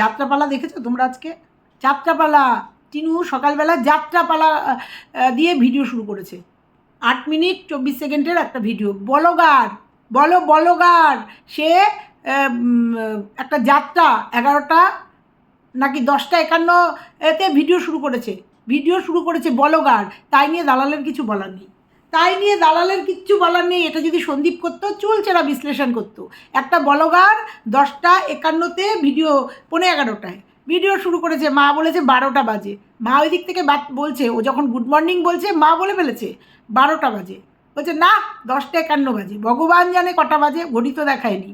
যাত্রাপালা দেখেছ? তোমরা আজকে? যাত্রাপালা। টিনু সকালবেলা যাত্রাপালা দিয়ে ভিডিও শুরু করেছে। আট মিনিট চব্বিশ সেকেন্ডের একটা ভিডিও বলগার, বলো বলগার, সে একটা যাত্রা এগারোটা নাকি দশটা একান্ন এতে ভিডিও শুরু করেছে। ভিডিও শুরু করেছে বলগার। তাই নিয়ে দালালের কিছু বলার নেই। তাই নিয়ে দালালের কিচ্ছু বলার নেই, এটা যদি সন্দীপ করতো চুলচেরা বিশ্লেষণ করতো। একটা বলগার দশটা একান্নতে ভিডিও পনেরো এগারোটায়। ভিডিও শুরু করেছে, মা বলেছে বারোটা বাজে। মা ওই দিক থেকে বলছে, ও যখন গুড মর্নিং বলছে, মা বলে ফেলেছে, বারোটা বাজে। বলছে, না, দশটা একান্ন বাজে। ভগবান জানে কটা বাজে, ঘড়ি তো দেখায়নি।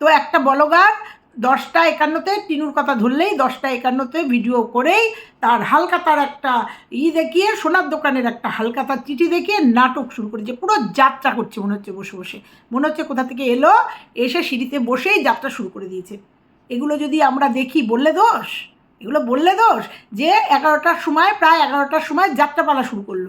তো একটা বলগার দশটা একান্নতে টিনুর কথা ধরলেই দশটা একান্নতে ভিডিও করেই তার হালকা তার একটা ই দেখিয়ে, সোনার দোকানের একটা হালকা তার চিঠি দেখিয়ে নাটক শুরু করেছে পুরো যাত্রা করছে মনে হচ্ছে বসে বসে। মনে হচ্ছে কোথা থেকে এলো, এসে সিঁড়িতে বসেই যাত্রা শুরু করে দিয়েছে। এগুলো যদি আমরা দেখি, বললে দোষ? এগুলো বললে দোষ? যে এগারোটার সময়, প্রায় এগারোটার সময় যাত্রাপালা শুরু করল।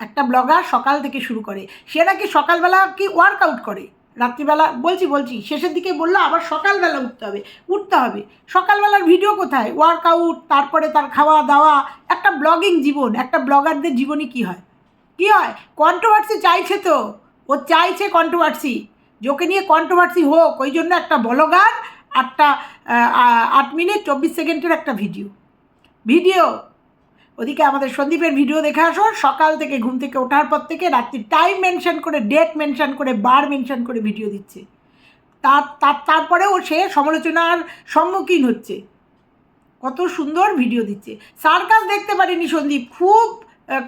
একটা ব্লগার সকাল থেকে শুরু করে। সে নাকি সকালবেলা কি ওয়ার্কআউট করে? রাত্রিবেলা বলছি বলছি শেষের দিকে বলল আবার সকালবেলা উঠতে হবে। উঠতে হবে। সকালবেলার ভিডিও কোথায়? ওয়ার্কআউট তারপরে তার খাওয়া দাওয়া একটা ব্লগিং জীবন একটা ব্লগারদের জীবনে কি হয়? কি হয়? কন্ট্রোভার্সি চাইছে তো। ও চাইছে কন্ট্রোভার্সি যোকে নিয়ে কন্ট্রোভার্সি হোক ওই জন্য একটা ব্লগার আহ, আট মিনিট চব্বিশ সেকেন্ডের একটা ভিডিও। ভিডিও। ওদিকে আমাদের সন্দীপের ভিডিও দেখে আসো। সকাল থেকে ঘুম থেকে ওঠার পর থেকে রাত্রি টাইম মেনশন করে ডেট মেনশন করে বার মেনশন করে ভিডিও দিচ্ছে। তার তার, তারপরেও সে সমালোচনার সম্মুখীন হচ্ছে। কত সুন্দর ভিডিও দিচ্ছে। সার্কাস দেখতে পারিনি সন্দীপ, খুব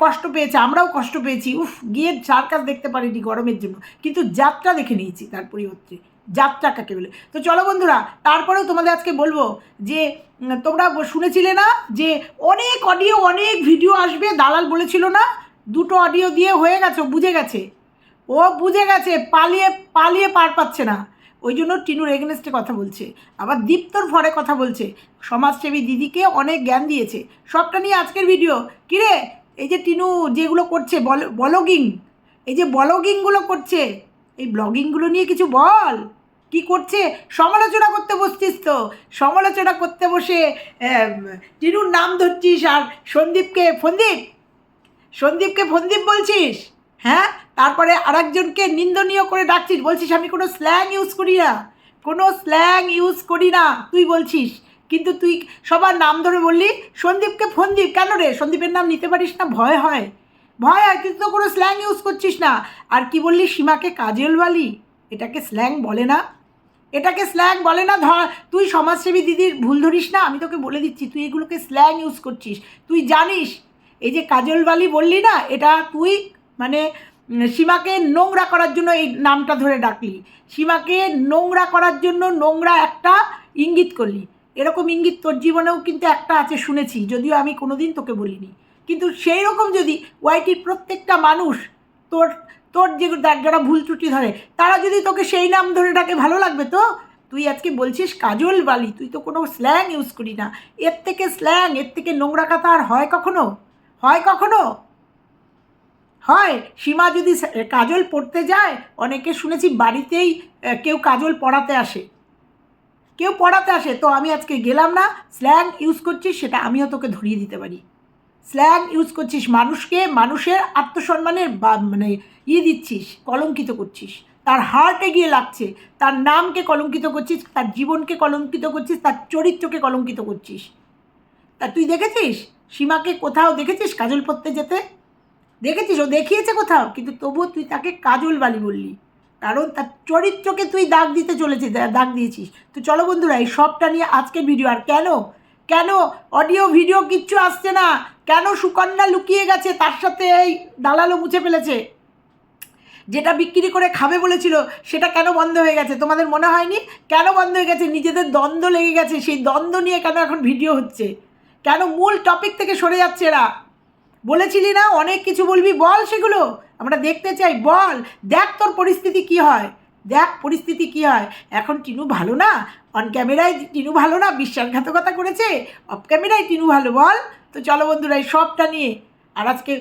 কষ্ট পেয়েছে, আমরাও কষ্ট পেয়েছি। উফ, গিয়ে সার্কাস দেখতে পারিনি গরমের জন্য। কিন্তু যাত্রা দেখে নিয়েছি তার পরিবর্তে। যাত্রা কাকে বলে? তো চলো বন্ধুরা, তারপরেও তোমাদের আজকে বলব যে তোমরা শুনেছিলে না যে অনেক অডিও অনেক ভিডিও আসবে, দালাল বলেছিল না? দুটো অডিও দিয়ে হয়ে গেছে বুঝে গেছে। ও বুঝে গেছে, পালিয়ে পালিয়ে পার পাচ্ছে না। ওই জন্য টিনুর এগেনস্টে কথা বলছে। আবার দীপ্তর ফরে কথা বলছে। সমাজসেবী দিদিকে অনেক জ্ঞান দিয়েছে। সবটা নিয়ে আজকের ভিডিও কিরে? এই যে টিনু যেগুলো করছে, বল বলগিং। এই যে বলগিংগুলো করছে এই ব্লগিংগুলো নিয়ে কিছু বল। কি করছে? সমালোচনা করতে বসছিস তো। সমালোচনা করতে বসে টিনুর নাম ধরছিস আর সন্দীপকে ফন্দীপ সন্দীপকে ফন্দীপ বলছিস? হ্যাঁ? তারপরে আরেকজনকে নিন্দনীয় করে ডাকছিস। বলছিস, আমি কোনো স্ল্যাং ইউজ করি না। কোনো স্ল্যাং ইউজ করি না। তুই বলছিস। কিন্তু তুই সবার নাম ধরে বললি, সন্দীপকে ফন্দীপ কেন রে? সন্দীপের নাম নিতে পারিস না, ভয় হয়। ভয় হয় কিন্তু তো কোনো স্ল্যাং ইউজ করছিস না। আর কি বললি, সীমাকে কাজল বালি? এটাকে স্ল্যাং বলে না। এটাকে স্ল্যাং বলে না, ধর, তুই সমাজসেবী দিদির ভুল ধরিস না, আমি তোকে বলে দিচ্ছি, তুই এগুলোকে স্ল্যাং ইউজ করছিস। তুই জানিস, এই যে কাজল বালি বললি না, এটা তুই মানে সীমাকে নোংরা করার জন্য এই নামটা ধরে ডাকলি। সীমাকে নোংরা করার জন্য নোংরা একটা ইঙ্গিত করলি। এরকম ইঙ্গিত তোর জীবনেও কিন্তু একটা আছে, শুনেছি, যদিও আমি কোনোদিন তোকে বলিনি। কিন্তু সেই রকম যদি ওয়াইটির প্রত্যেকটা মানুষ তোর তোর যে যার- ভুল ত্রুটি ধরে, তারা যদি তোকে সেই নাম ধরে ডাকে, ভালো লাগবে তো? তুই আজকে বলছিস কাজল বালি, তুই তো কোনো স্ল্যাং ইউজ করি না। এর থেকে স্ল্যাং এর থেকে নোংরা কথা আর হয় কখনো? হয় কখনো? হয়। সীমা যদি কাজল পড়তে যায়, অনেকে শুনেছি বাড়িতেই কেউ কাজল পড়াতে আসে। কেউ পড়াতে আসে, তো আমি আজকে গেলাম না স্ল্যাং ইউজ করছিস সেটা আমিও তোকে ধরিয়ে দিতে পারি। স্ল্যাং ইউজ করছিস মানুষকে, মানুষের আত্মসম্মানের মানে ইয়ে দিচ্ছিস, কলঙ্কিত করছিস। তার হার্টে গিয়ে লাগছে, তার নামকে কলঙ্কিত করছিস, তার জীবনকে কলঙ্কিত করছিস, তার চরিত্রকে কলঙ্কিত করছিস। তা তুই দেখেছিস? সীমাকে কোথাও দেখেছিস কাজল পড়তে যেতে? দেখেছিস? ও দেখিয়েছে কোথাও, কিন্তু তবুও তুই তাকে কাজল বালি বললি। কারণ তার চরিত্রকে তুই দাগ দিতে চলেছিস দাগ দিয়েছিস। তো চলো বন্ধুরা, এই সবটা নিয়ে আজকে ভিডিও আর কেন? কেন? অডিও ভিডিও কিচ্ছু আসছে না। কেন সুকন্যা লুকিয়ে গেছে? তার সাথে এই দালালও মুছে ফেলেছে। যেটা বিক্রি করে খাবে বলেছিল, সেটা কেন বন্ধ হয়ে গেছে? তোমাদের মনে হয়নি? কেন বন্ধ হয়ে গেছে? নিজেদের দ্বন্দ্ব লেগে গেছে। সেই দ্বন্দ্ব নিয়ে কেন এখন ভিডিও হচ্ছে? কেন মূল টপিক থেকে সরে যাচ্ছে এরা? বলেছিলি না? অনেক কিছু বলবি? বল সেগুলো। আমরা দেখতে চাই। বল, দেখ তোর পরিস্থিতি কি হয়। দেখ, পরিস্থিতি কি হয়? এখন টিনু ভালো না? অন ক্যামেরায় টিনু ভালো না? বিশ্বাসঘাতকতা করেছে? অফ ক্যামেরায় টিনু ভালো, বল। তো চলো বন্ধুরা, এই সবটা নিয়ে আর আজকে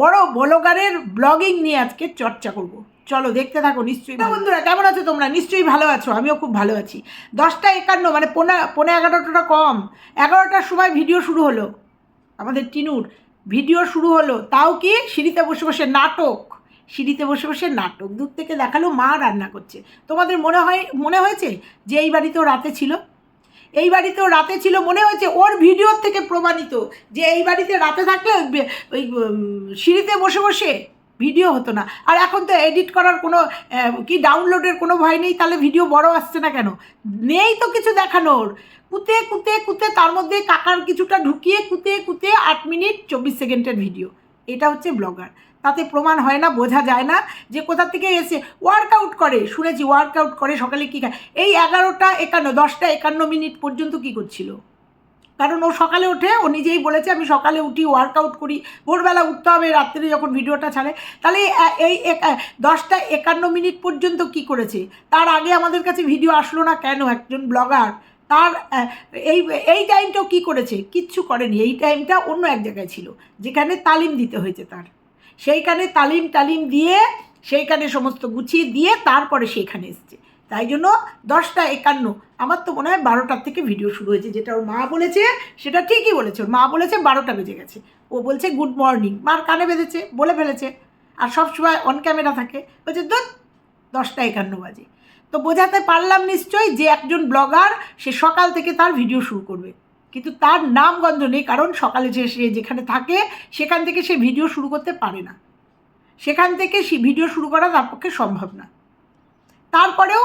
বড় বলগারের ব্লগিং নিয়ে আজকে চর্চা করব। চলো দেখতে থাকো, নিশ্চয়ই। বন্ধুরা, কেমন আছো তোমরা? নিশ্চয়ই ভালো আছো, আমিও খুব ভালো আছি। দশটা একান্ন মানে পোনা, পৌনে এগারোটা কম। এগারোটার সময় ভিডিও শুরু হলো। আমাদের টিনুর ভিডিও শুরু হলো। তাও কি? সিঁড়িতে বসে বসে নাটক। সিঁড়িতে বসে বসে নাটক দূর থেকে দেখাল মা রান্না করছে। তোমাদের মনে হয়, মনে হয়েছে যে এই বাড়িতেও রাতে ছিল? এই বাড়িতেও রাতে ছিল মনে হয়েছে ওর ভিডিওর থেকে প্রমাণিত যে এই বাড়িতে রাতে থাকলে ওই সিঁড়িতে বসে বসে ভিডিও হতো না। আর এখন তো এডিট করার কোনো কি ডাউনলোডের কোনো ভয় নেই, তাহলে ভিডিও বড় আসছে না কেন? নেই তো কিছু দেখানোর। কুতে কুতে কুতে তার মধ্যে কাকার কিছুটা ঢুকিয়ে কুতে কুতে আট মিনিট চব্বিশ সেকেন্ডের ভিডিও। এটা হচ্ছে ব্লগার। তাতে প্রমাণ হয় না, বোঝা যায় না যে কোথা থেকে এসে ওয়ার্কআউট করে। শুনেছি ওয়ার্কআউট করে সকালে কী খায়? এই এগারোটা একান্ন, দশটা একান্ন মিনিট পর্যন্ত কী করছিল? কারণ ও সকালে ওঠে, ও নিজেই বলেছে, আমি সকালে উঠি ওয়ার্কআউট করি। ভোরবেলা উঠতে হবে, রাত্রে যখন ভিডিওটা ছাড়ে। তাহলে এই দশটা একান্ন মিনিট পর্যন্ত কি করেছে? তার আগে আমাদের কাছে ভিডিও আসলো না কেন একজন ব্লগার? তার এই এই টাইমটাও কী করেছে? কিচ্ছু করেনি। এই টাইমটা অন্য এক জায়গায় ছিল, যেখানে তালিম দিতে হয়েছে তার। সেইখানে তালিম টালিম দিয়ে সেইখানে সমস্ত গুছিয়ে দিয়ে তারপরে সেইখানে এসছে। তাই জন্য দশটা একান্ন। আমার তো মনে হয় বারোটার থেকে ভিডিও শুরু হয়েছে, যেটা ওর মা বলেছে, সেটা ঠিকই বলেছে। ওর মা বলেছে বারোটা বেজে গেছে। ও বলছে গুড মর্নিং মার কানে বেঁধেছে, বলে ফেলেছে। আর সব সময় অন ক্যামেরা থাকে। বলছে দোত দশটা একান্ন বাজে। তো বোঝাতে পারলাম নিশ্চয়ই যে একজন ব্লগার সে সকাল থেকে তার ভিডিও শুরু করবে। কিন্তু তার নাম গন্ধ নেই, কারণ সকালে যে সে যেখানে থাকে, সেখান থেকে সে ভিডিও শুরু করতে পারে না। সেখান থেকে সে ভিডিও শুরু করা তার পক্ষে সম্ভব না। তারপরেও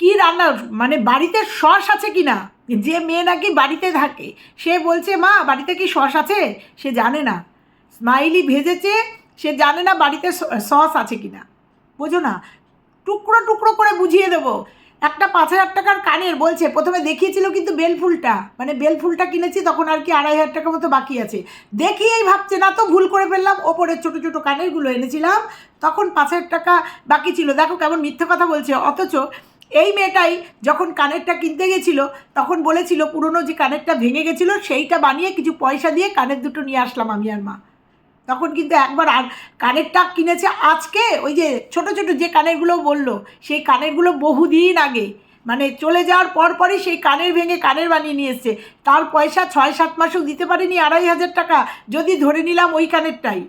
কি রান্না মানে বাড়িতে সস আছে কি না? যে মেয়ে নাকি বাড়িতে থাকে, সে বলছে, মা, বাড়িতে কি সস আছে? সে জানে না। স্মাইলি ভেজেছে, সে জানে না বাড়িতে সস আছে কি না। বোঝো না, টুকরো টুকরো করে বুঝিয়ে দেবো। একটা পাঁচ হাজার টাকার কানের বলছে, প্রথমে দেখিয়েছিল কিন্তু বেলফুলটা মানে বেলফুলটা কিনেছি, তখন আর কি আড়াই হাজার টাকা মতো বাকি আছে। দেখিয়েই ভাবছে, না তো, ভুল করে ফেললাম, ওপরের ছোটো ছোটো কানেরগুলো এনেছিলাম, তখন পাঁচ হাজার টাকা বাকি ছিল। দেখো কেমন মিথ্যে কথা বলছে, অথচ এই মেয়েটাই যখন কানেরটা কিনতে গেছিল, তখন বলেছিল পুরনো যে কানেরটা ভেঙে গেছিল, সেইটা বানিয়ে কিছু পয়সা দিয়ে কানের দুটো নিয়ে আসলাম আমি আর মা। তখন কিন্তু একবার আর কানেরটা কিনেছে আজকে, ওই যে ছোট ছোট যে কানেরগুলো বলল, সেই কানেরগুলো বহুদিন আগে। মানে চলে যাওয়ার পর পরই সেই কানের ভেঙে কানের বানিয়ে নিয়ে এসছে। তার পয়সা ছয় সাত মাসও দিতে পারেনি, আড়াই হাজার টাকা যদি ধরে নিলাম ওই কানেরটাই।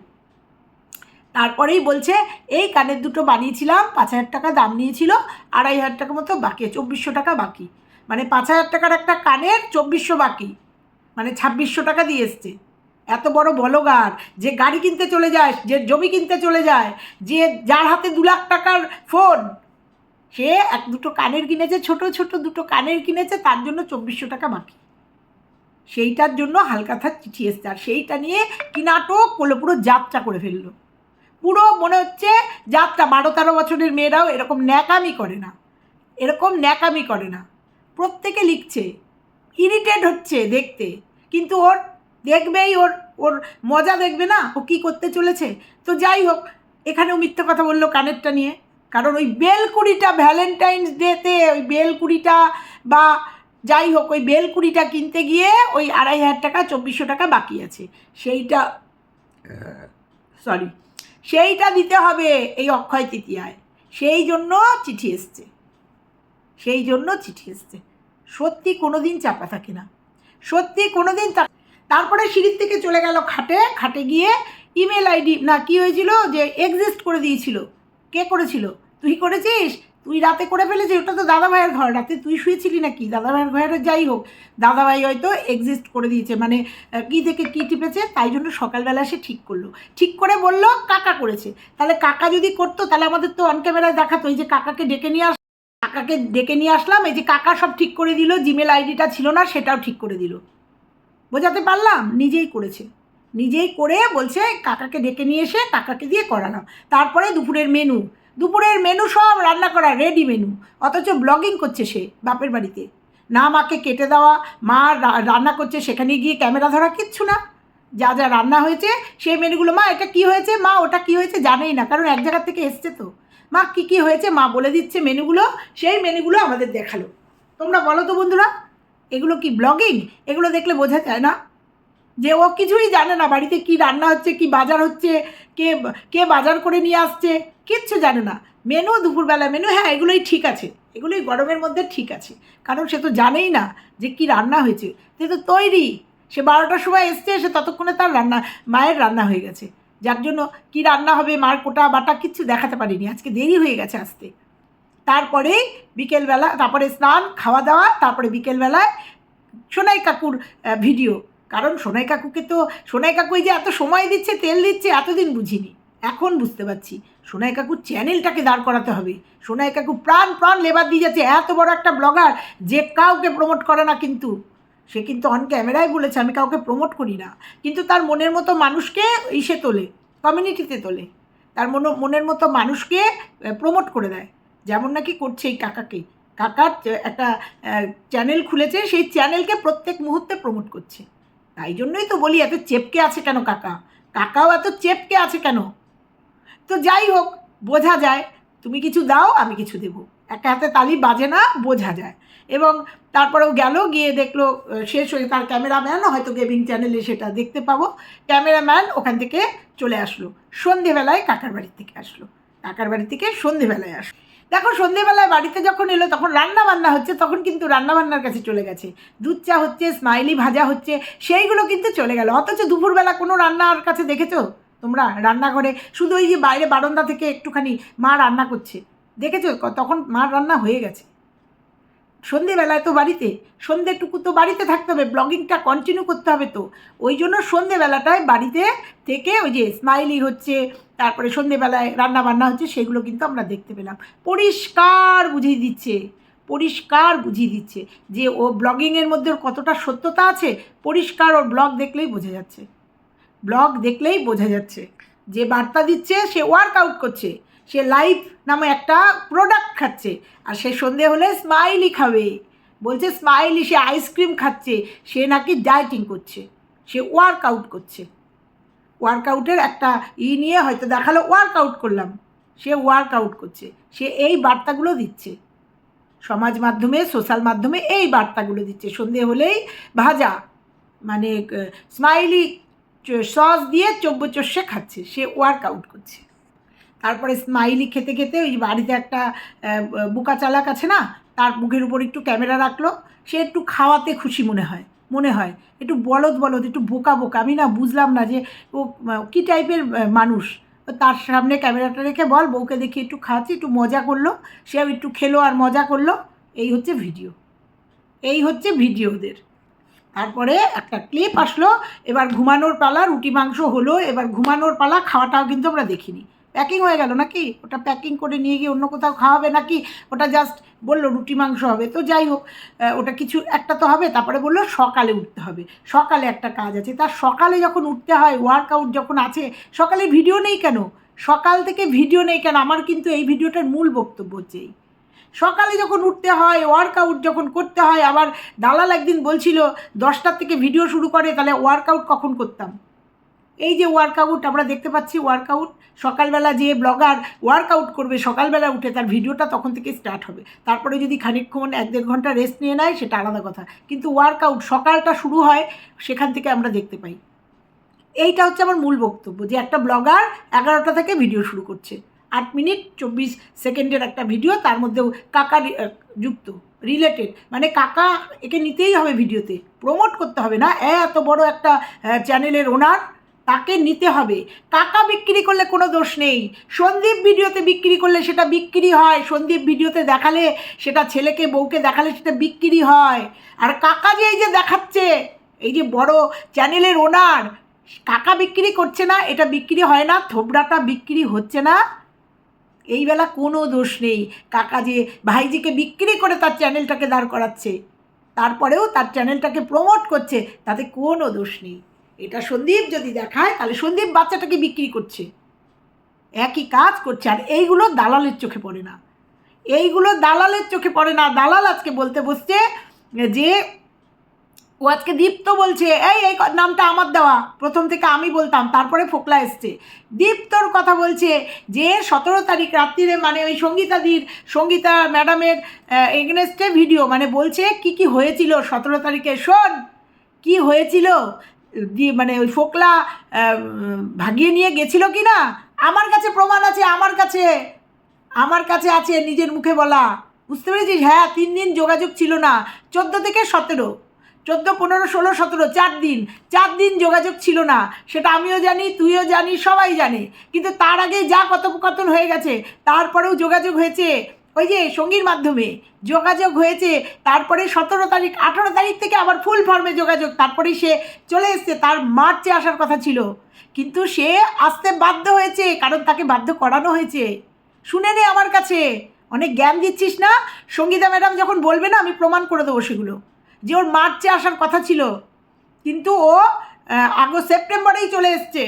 তারপরেই বলছে, এই কানের দুটো বানিয়েছিলাম, পাঁচ হাজার টাকা দাম নিয়েছিল, আড়াই হাজার টাকা মতো বাকি, চব্বিশশো টাকা বাকি। মানে পাঁচ হাজার টাকার একটা কানের চব্বিশশো বাকি মানে ছাব্বিশশো টাকা দিয়ে এসছে। এত বড় বলগার যে গাড়ি কিনতে চলে যায়, যে জমি কিনতে চলে যায়, যে যার হাতে দু লাখ টাকার ফোন, সে এক দুটো কানের কিনেছে, ছোট ছোট দুটো কানের কিনেছে, তার জন্য চব্বিশশো টাকা বাকি। সেইটার জন্য হালকাথার চিঠি এসছে, আর সেইটা নিয়ে কি নাটক? করল পুরো যাত্রা করে ফেলল। পুরো মনে হচ্ছে যাত্রা বারো তেরো বছরের মেয়েরাও এরকম ন্যাকামি করে না। এরকম ন্যাকামি করে না। প্রত্যেকে লিখছে, ইরিটেট হচ্ছে দেখতে। কিন্তু ওর দেখবেই ওর ওর মজা দেখবে না? ও কী করতে চলেছে? তো যাই হোক, এখানেও মিথ্যে কথা বলল কানেরটা নিয়ে। কারণ ওই বেলকুড়িটা ভ্যালেন্টাইন্স ডেতে ওই বেলকুড়িটা বা যাই হোক, ওই বেলকুড়িটা কিনতে গিয়ে ওই আড়াই হাজার টাকা, চব্বিশশো টাকা বাকি আছে। সেইটা সরি সেইটা দিতে হবে এই অক্ষয় তৃতীয়ায়। সেই জন্য চিঠি এসছে। সেই জন্য চিঠি এসছে। সত্যি কোনো দিন চাপা থাকে না। সত্যি কোনো দিন তারপরে সিঁড়ির থেকে চলে গেল খাটে খাটে গিয়ে ইমেল আইডি, না, কি হয়েছিল? যে এক্সিস্ট করে দিয়েছিল। কে করেছিল? তুই করেছিস? তুই রাতে করে ফেলেছিস? ওটা তো দাদা ভাইয়ের ঘর। রাতে তুই শুয়েছিলি নাকি? দাদা ভাইয়ের ঘরে যাই হোক দাদা ভাই হয়তো এক্সিস্ট করে দিয়েছে। মানে কি থেকে কি টিপেছে? তাই জন্য সকালবেলা সে ঠিক করল। ঠিক করে বলল, কাকা করেছে। তাহলে কাকা যদি করতো, তাহলে আমাদের তো অন ক্যামেরায় দেখাতো। এই যে কাকাকে ডেকে নিয়ে আস, কাকাকে ডেকে নিয়ে আসলাম। এই যে কাকা সব ঠিক করে দিল জিমেল আইডিটা ছিল না, সেটাও ঠিক করে দিল। বোঝাতে পারলাম? নিজেই করেছে। নিজেই করে বলছে, কাকাকে ডেকে নিয়ে এসে কাকাকে দিয়ে করালাম। তারপরে দুপুরের মেনু দুপুরের মেনু সব রান্না করা রেডি মেনু অথচ ব্লগিং করছে সে বাপের বাড়িতে। না মাকে কেটে দেওয়া, মা রান্না করছে সেখানে গিয়ে ক্যামেরা ধরা কিচ্ছু না। যা যা রান্না হয়েছে, সেই মেনুগুলো মা, এটা কি হয়েছে? মা, ওটা কি হয়েছে? জানেই না, কারণ এক জায়গা থেকে এসছে তো। মা, কী কী হয়েছে? মা বলে দিচ্ছে মেনুগুলো সেই মেনুগুলো আমাদের দেখাল। তোমরা বলো তো বন্ধুরা। এগুলো কি ব্লগিং এগুলো দেখলে বোঝা যায় না? যে ও কিছুই জানে না বাড়িতে কি রান্না হচ্ছে, কি বাজার হচ্ছে, কে কে বাজার করে নিয়ে আসছে, কিচ্ছু জানে না। মেনু দুপুরবেলা মেনু হ্যাঁ এগুলোই ঠিক আছে। এগুলোই গরমের মধ্যে ঠিক আছে। কারণ সে তো জানেই না যে কি রান্না হয়েছে। সে তো তৈরি। সে বারোটার সময় এসছে, সে ততক্ষণে তার রান্না, মায়ের রান্না হয়ে গেছে। যার জন্য কি রান্না হবে, মার কোটা বাটা কিচ্ছু দেখাতে পারিনি। আজকে দেরি হয়ে গেছে আসতে। তারপরে বিকেলবেলা, তারপরে স্নান খাওয়া দাওয়া তারপরে বিকেলবেলায় সোনাই কাকুর ভিডিও কারণ সোনাই কাকুকে তো, সোনাই কাকু যে এত সময় দিচ্ছে, তেল দিচ্ছে, এতদিন বুঝিনি। এখন বুঝতে পারছি, সোনাই কাকুর চ্যানেলটাকে দাঁড় করাতে হবে। সোনাই কাকু প্রাণ প্রাণ লেবার দিয়ে যাচ্ছে। এত বড় একটা ব্লগার যে কাউকে প্রমোট করে না কিন্তু। সে কিন্তু অন ক্যামেরায় বলেছে, আমি কাউকে প্রমোট করি না। কিন্তু তার মনের মতো মানুষকে ইসে তোলে কমিউনিটিতে তোলে। তার মনো, মনের মতো মানুষকে প্রমোট করে দেয়। যেমন নাকি করছে এই কাকাকে। কাকার যে একটা চ্যানেল খুলেছে, সেই চ্যানেলকে প্রত্যেক মুহূর্তে প্রমোট করছে। তাই জন্যই তো বলি, এত চেপকে আছে কেন কাকা? কাকাও এত চেপকে আছে কেন? তো যাই হোক, বোঝা যায়, তুমি কিছু দাও, আমি কিছু দেবো। একা হাতে তালি বাজে না, বোঝা যায়। এবং তারপরেও গেল, গিয়ে দেখল শেষ হয়ে তার ক্যামেরাম্যান হয়তো গেমিং চ্যানেলে সেটা দেখতে পাবো। ক্যামেরাম্যান ওখান থেকে চলে আসলো। সন্ধেবেলায় কাকার বাড়ির থেকে আসলো। কাকার বাড়ি থেকে সন্ধেবেলায় আসলো। দেখো, সন্ধেবেলায় বাড়িতে যখন এলো, তখন রান্না বান্না হচ্ছে, তখন কিন্তু রান্না বান্নার কাছে চলে গেছে। দুধ চা হচ্ছে, স্মাইলি ভাজা হচ্ছে, সেইগুলো কিন্তু চলে গেল। অথচ দুপুরবেলা কোনো রান্নার কাছে দেখেছ? তোমরা রান্নাঘরে, শুধু ওই যে বাইরে বারান্দা থেকে একটুখানি মা রান্না করছে। দেখেছ? তখন মার রান্না হয়ে গেছে। সন্ধেবেলায় তো বাড়িতে, সন্ধেটুকু তো বাড়িতে থাকতে হবে, ব্লগিংটা কন্টিনিউ করতে হবে তো। ওই জন্য সন্ধেবেলাটায় বাড়িতে থেকে ওই যে স্মাইলি হচ্ছে, তারপরে সন্ধেবেলায় রান্না বান্না হচ্ছে, সেগুলো কিন্তু আমরা দেখতে পেলাম। পরিষ্কার বুঝিয়ে দিচ্ছে, পরিষ্কার বুঝিয়ে দিচ্ছে যে ও ব্লগিংয়ের মধ্যে ওর কতটা সত্যতা আছে, পরিষ্কার ওর ব্লগ দেখলেই বোঝা যাচ্ছে। ব্লগ দেখলেই বোঝা যাচ্ছে। যে বার্তা দিচ্ছে, সে ওয়ার্কআউট করছে। সে লাইফ নামে একটা প্রোডাক্ট খাচ্ছে। আর সে সন্ধে হলে স্মাইলি খাবে। বলছে স্মাইলি সে আইসক্রিম খাচ্ছে। সে নাকি ডায়েটিং করছে। সে ওয়ার্কআউট করছে। ওয়ার্কআউটের একটা ই নিয়ে হয়তো দেখাল ওয়ার্কআউট করলাম। সে ওয়ার্কআউট করছে। সে এই বার্তাগুলো দিচ্ছে। সমাজ মাধ্যমে সোশ্যাল মাধ্যমে এই বার্তাগুলো দিচ্ছে। সন্ধে হলেই ভাজা মানে স্মাইলি সস দিয়ে চব্য চষে খাচ্ছে। সে ওয়ার্কআউট করছে। তারপরে স্মাইলি খেতে খেতে ওই বাড়িতে একটা বুকা চালাক আছে না, তার মুখের উপর একটু ক্যামেরা রাখল, সে একটু খাওয়াতে খুশি মনে হয় মনে হয়। একটু বলদ বলদ, একটু বোকা বোকা, আমি না বুঝলাম না যে ও কী টাইপের মানুষ। তার সামনে ক্যামেরাটা রেখে বল, বউকে দেখি একটু খাওয়াচ্ছি একটু মজা করল, সেও একটু খেলো আর মজা করল। এই হচ্ছে ভিডিও এই হচ্ছে ভিডিওদের তারপরে একটা ক্লিপ আসলো, এবার ঘুমানোর পালা, রুটি মাংস হলো, এবার ঘুমানোর পালা, খাওয়াটাও কিন্তু আমরা দেখিনি। প্যাকিং হয়ে গেল নাকি? ওটা প্যাকিং করে নিয়ে গিয়ে অন্য কোথাও খাওয়াবে নাকি? ওটা জাস্ট বলল রুটি, মাংস হবে। তো যাই হোক ওটা কিছু একটা তো হবে, তারপরে বলল সকালে উঠতে হবে। সকালে একটা কাজ আছে। তার সকালে যখন উঠতে হয় ওয়ার্কআউট যখন আছে, সকালে ভিডিও নেই কেন? সকাল থেকে ভিডিও নেই কেন? আমার কিন্তু এই ভিডিওটার মূল বক্তব্য হচ্ছে সকালে যখন উঠতে হয় ওয়ার্কআউট যখন করতে হয়, আবার দালাল একদিন বলছিল, দশটার থেকে ভিডিও শুরু করে, তাহলে ওয়ার্কআউট কখন করতাম? এই যে ওয়ার্কআউট আমরা দেখতে পাচ্ছি ওয়ার্কআউট সকালবেলা যে ব্লগার ওয়ার্কআউট করবে, সকালবেলা উঠে তার ভিডিওটা তখন থেকে স্টার্ট হবে। তারপরে যদি খানিকক্ষণ, এক দেড় ঘণ্টা রেস্ট নিয়ে নেয়, সেটা আলাদা কথা। কিন্তু ওয়ার্কআউট সকালটা শুরু হয়, সেখান থেকে আমরা দেখতে পাই। এইটা হচ্ছে আমার মূল বক্তব্য, যে একটা ব্লগার এগারোটা থেকে ভিডিও শুরু করছে। আট মিনিট চব্বিশ সেকেন্ডের একটা ভিডিও তার মধ্যেও কাকা যুক্ত রিলেটেড মানে কাকা একে নিতেই হবে ভিডিওতে প্রমোট করতে হবে না, এত বড় একটা চ্যানেলের ওনার তাকে নিতে হবে। কাকা বিক্রি করলে কোনো দোষ নেই। সন্দীপ ভিডিওতে বিক্রি করলে সেটা বিক্রি হয়। সন্দীপ ভিডিওতে দেখালে সেটা ছেলেকে, বউকে দেখালে সেটা বিক্রি হয়। আর কাকা যে এই যে দেখাচ্ছে, এই যে বড় চ্যানেলের ওনার, কাকা বিক্রি করছে না, এটা বিক্রি হয় না, থোবড়াটা বিক্রি হচ্ছে না, এই বেলা কোনো দোষ নেই। কাকা যে ভাইজিকে বিক্রি করে তার চ্যানেলটাকে দাঁড় করাচ্ছে, তারপরেও তার চ্যানেলটাকে প্রমোট করছে, তাতে কোনো দোষ নেই। এটা সন্দীপ যদি দেখায়, তাহলে সন্দীপ বাচ্চাটাকে বিক্রি করছে। একই কাজ করছে, আর এইগুলো দালালের চোখে পড়ে না। এইগুলো দালালের চোখে পড়ে না। দালাল আজকে বলতে বসছে যে, ও আজকে দীপ্ত বলছে, এই এই নামটা আমার দেওয়া। প্রথম থেকে আমি বলতাম, তারপরে ফোকলা এসছে। দীপ্তর কথা বলছে যে, সতেরো তারিখ রাত্রিরে মানে ওই সঙ্গীতাদির সঙ্গীতা ম্যাডামের এগনেস্টে ভিডিও মানে বলছে, কি কি হয়েছিল সতেরো তারিখে? শোন, কি হয়েছিল? দিয়ে মানে ওই ফোকলা ভাগিয়ে নিয়ে গেছিল কি না? আমার কাছে প্রমাণ আছে, আমার কাছে আমার কাছে আছে নিজের মুখে বলা। বুঝতে পেরেছিস? হ্যাঁ তিন দিন যোগাযোগ ছিল না। চোদ্দ থেকে সতেরো, চোদ্দ, পনেরো, ষোলো, সতেরো, চার দিন চার দিন যোগাযোগ ছিল না। সেটা আমিও জানি, তুইও জানি সবাই জানে। কিন্তু তার আগে যা কথোপকথন হয়ে গেছে, তারপরেও যোগাযোগ হয়েছে। ওই যে সঙ্গীর মাধ্যমে যোগাযোগ হয়েছে, তারপরে সতেরো তারিখ, আঠারো তারিখ থেকে আবার ফুল ফর্মে যোগাযোগ। তারপরেই সে চলে এসছে, তার মার্চে আসার কথা ছিল। কিন্তু সে আসতে বাধ্য হয়েছে, কারণ তাকে বাধ্য করানো হয়েছে। শুনে নে আমার কাছে, অনেক জ্ঞান দিচ্ছিস না? সঙ্গীতা ম্যাডাম যখন বলবে না, আমি প্রমাণ করে দেবো সেগুলো। যে ওর মার্চে আসার কথা ছিল। কিন্তু ও আগস্ট, সেপ্টেম্বরেই চলে এসছে।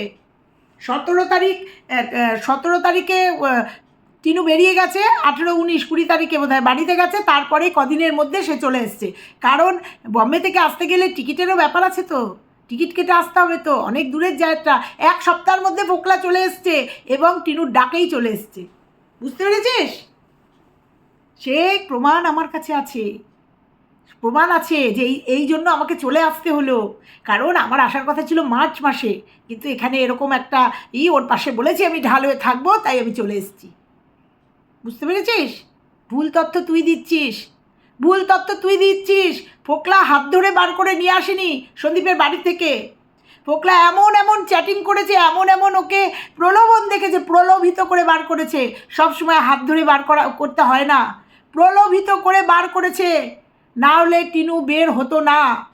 সতেরো তারিখ সতেরো তারিখে তিনু বেরিয়ে গেছে আঠেরো উনিশ কুড়ি তারিখে বোধহয় বাড়িতে গেছে তারপরে কদিনের মধ্যে সে চলে এসছে। কারণ বম্বে থেকে আসতে গেলে টিকিটেরও ব্যাপার আছে তো, টিকিট কেটে আসতে হবে তো, অনেক দূরের যাত্রা, এক সপ্তাহের মধ্যে ফোকলা চলে এসছে এবং টিনুর ডাকেই চলে এসছে। বুঝতে পেরেছিস? সে প্রমাণ আমার কাছে আছে। প্রমাণ আছে যে এই জন্য আমাকে চলে আসতে হলো। কারণ আমার আসার কথা ছিল মার্চ মাসে, কিন্তু এখানে এরকম একটা ই ওর পাশে বলেছি, আমি ঢাল হয়ে থাকব, তাই আমি চলে এসেছি। বুঝতে পেরেছিস? ভুল তথ্য তুই দিচ্ছিস। ভুল তথ্য তুই দিচ্ছিস। ফোকলা হাত ধরে বার করে নিয়ে আসেনি সন্দীপের বাড়ি থেকে। ফোকলা এমন এমন চ্যাটিং করেছে, এমন এমন ওকে প্রলোভন দেখেছে, প্রলোভিত করে বার করেছে। সব সময় হাত ধরে বার করা, করতে হয় না। প্রলোভিত করে বার করেছে। না হলে টিনু বের হতো না।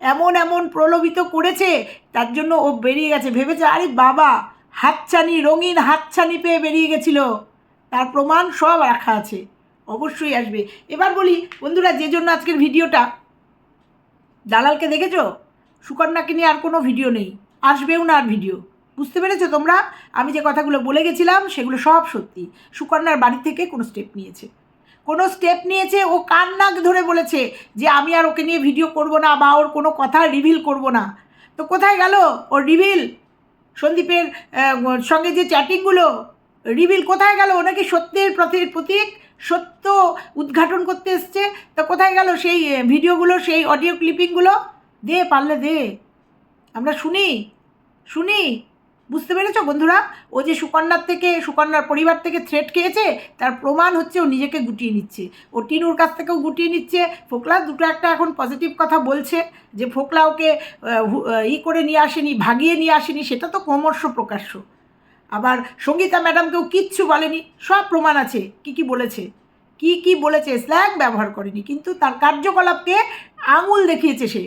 এমন এমন প্রলোভিত করেছে, তার জন্য ও বেরিয়ে গেছে। ভেবেছে, আরে বাবা, হাতছানি, রঙিন হাতছানি পেয়ে বেরিয়ে গেছিল। তার প্রমাণ সব রাখা আছে। অবশ্যই আসবে। এবার বলি, বন্ধুরা, যে জন্য আজকের ভিডিওটা, দালালকে দেখেছ? সুকন্যাকে নিয়ে আর কোনো ভিডিও নেই। আসবেও না আর ভিডিও। বুঝতে পেরেছ তোমরা? আমি যে কথাগুলো বলে গেছিলাম, সেগুলো সব সত্যি। সুকন্যার বাড়ি থেকে কোনো স্টেপ নিয়েছে। কোনো স্টেপ নিয়েছে, ও কান নাক ধরে বলেছে যে, আমি আর ওকে নিয়ে ভিডিও করব না বা ওর কোনো কথা রিভিল করব না। তো কোথায় গেল ওর রিভিল সন্দীপের সঙ্গে যে চ্যাটিংগুলো রিভিল কোথায় গেল? ও নাকি সত্যের প্রতীক প্রতীক, সত্য উদ্ঘাটন করতে এসছে। তা কোথায় গেল সেই ভিডিওগুলো, সেই অডিও ক্লিপিংগুলো দে, পারলে দে। আমরা শুনি শুনি। বুঝতে পেরেছ বন্ধুরা? ও যে সুকন্যার থেকে, সুকন্যার পরিবার থেকে থ্রেট খেয়েছে, তার প্রমাণ হচ্ছে ও নিজেকে গুটিয়ে নিচ্ছে। ও টিনুর কাছ থেকেও গুটিয়ে নিচ্ছে। ফোকলা দুটো একটা এখন পজিটিভ কথা বলছে যে, ফোকলা ওকে ই করে নিয়ে আসেনি, ভাগিয়ে নিয়ে আসেনি, সেটা তো ক্রমশ প্রকাশ্য। আবার সঙ্গীতা ম্যাডামকেও কিচ্ছু বলেনি, সব প্রমাণ আছে, কি কি বলেছে, কি কি বলেছে, স্ল্যাং ব্যবহার করেনি, কিন্তু তার কার্যকলাপকে আঙুল দেখিয়েছে সে।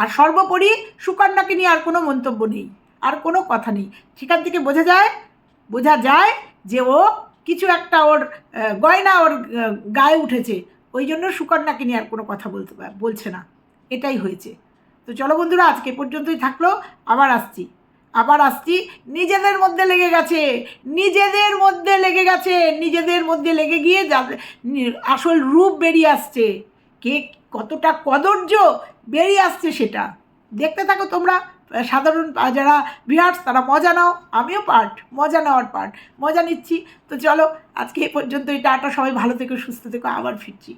আর সর্বোপরি সুকন্যাকে নিয়ে আর কোনো মন্তব্য নেই, আর কোনো কথা নেই। সেখান থেকে বোঝা যায় বোঝা যায় যে ও কিছু একটা ওর গয়না ওর গায়ে উঠেছে, ওই জন্য সুকন্যাকে নিয়ে আর কোনো কথা বলতে বলছে না। এটাই হয়েছে। তো চলো বন্ধুরা, আজকে পর্যন্তই থাকল, আবার আসছি। আবার আসছি, নিজেদের মধ্যে লেগে গেছে। নিজেদের মধ্যে লেগে গেছে, নিজেদের মধ্যে লেগে গিয়ে আসল রূপ বেরিয়ে আসছে। কে কতটা কদর্য বেরিয়ে আসছে সেটা। দেখতে থাকো তোমরা সাধারণ যারা বিহার্স, তারা মজা নাও। আমিও পার্ট, মজা নেওয়ার পার্ট। মজা নিচ্ছি। তো চলো, আজকে এ পর্যন্ত এটা সবাই ভালো থেকো, সুস্থ থেকো, আবার ফিরছি।